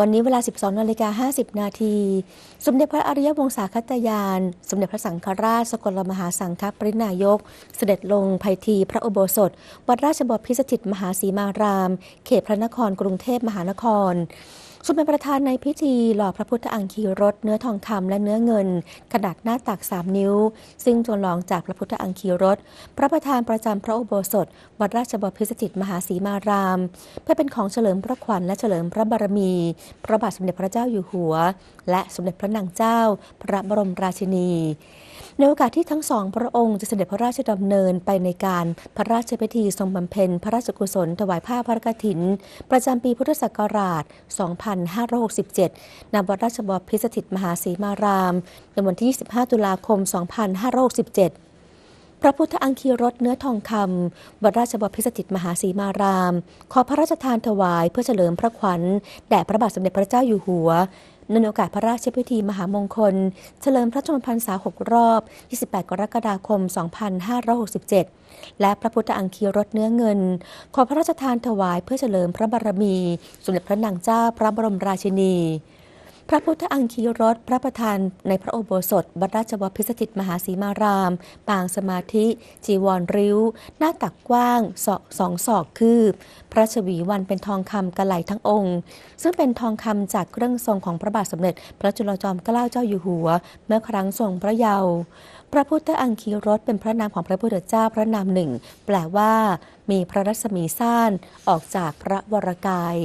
วันนี้เวลา 12นาฬิกา50 นาที สมเด็จพระอริยวงศาคตยาน สมเด็จพระสังฆราช สกลมหาสังฆปรินายก เสด็จลงภัยทีพระอุโบสถ วัดราชบพิสถิตมหาสีมาราม เขตพระนครกรุงเทพมหานคร ทรงเป็นประธานในพิธีหล่อพระพุทธอังคีรถเนื้อทองคำและเนื้อเงิน ขนาดหน้าตัก 3 นิ้ว ซึ่งจำลองจากพระพุทธอังคีรถ พระประธานประจำพระอุโบสถ วัดราชบพิสถิตมหาสีมาราม เพื่อเป็นของเฉลิมพระขวัญและเฉลิมพระบารมี พระบาทสมเด็จพระเจ้าอยู่หัว และสมเด็จพระนางเจ้า พระบรมราชินี ในโอกาสที่ทั้งสองพระองค์จะเสด็จพระราชดำเนินไปในการพระราชพิธีทรงบำเพ็ญพระราชกุศลถวายผ้าพระกฐิน ประจำปีพุทธศักราช 2567 ณ วัดราชบพิสถิตมหาสีมาราม ในวันที่ 25 ตุลาคม 2567พระพุทธอังคีรถเนื้อทองคำวัดราชบพิสถิตมหาสีมาราม ขอพระราชทานถวายเพื่อเฉลิมพระขวัญแด่พระบาทสมเด็จพระเจ้าอยู่หัว ในโอกาสพระราชพิธีมหามงคล เฉลิมพระชนมพรรษา 6 รอบ 28 กรกฎาคม 2567 และพระพุทธอังคีรถเนื้อเงิน ขอพระราชทานถวายเพื่อเฉลิมพระบารมี สมเด็จพระนางเจ้าพระบรมราชินี พระพุทธอังคีรถพระประธานในพระโอโบสถวัดราชบพิสถิตมหาสีมาราม ปางสมาธิ จีวรริ้ว หน้าตักกว้างศอสองศอกคืบ พระชวีวันเป็นทองคำกระไหลทั้งองค์ ซึ่งเป็นทองคำจากเครื่องทรงของพระบาทสมเด็จ พระจุลจอมเกล้าเจ้าอยู่หัว เมื่อครั้งทรงพระเยาว์พระพุทธอังคีรถเป็นพระนามของพระพุทธเจ้าพระนามหนึ่ง แปลว่า มีพระรัศมีซ่านออกจากพระวรกาย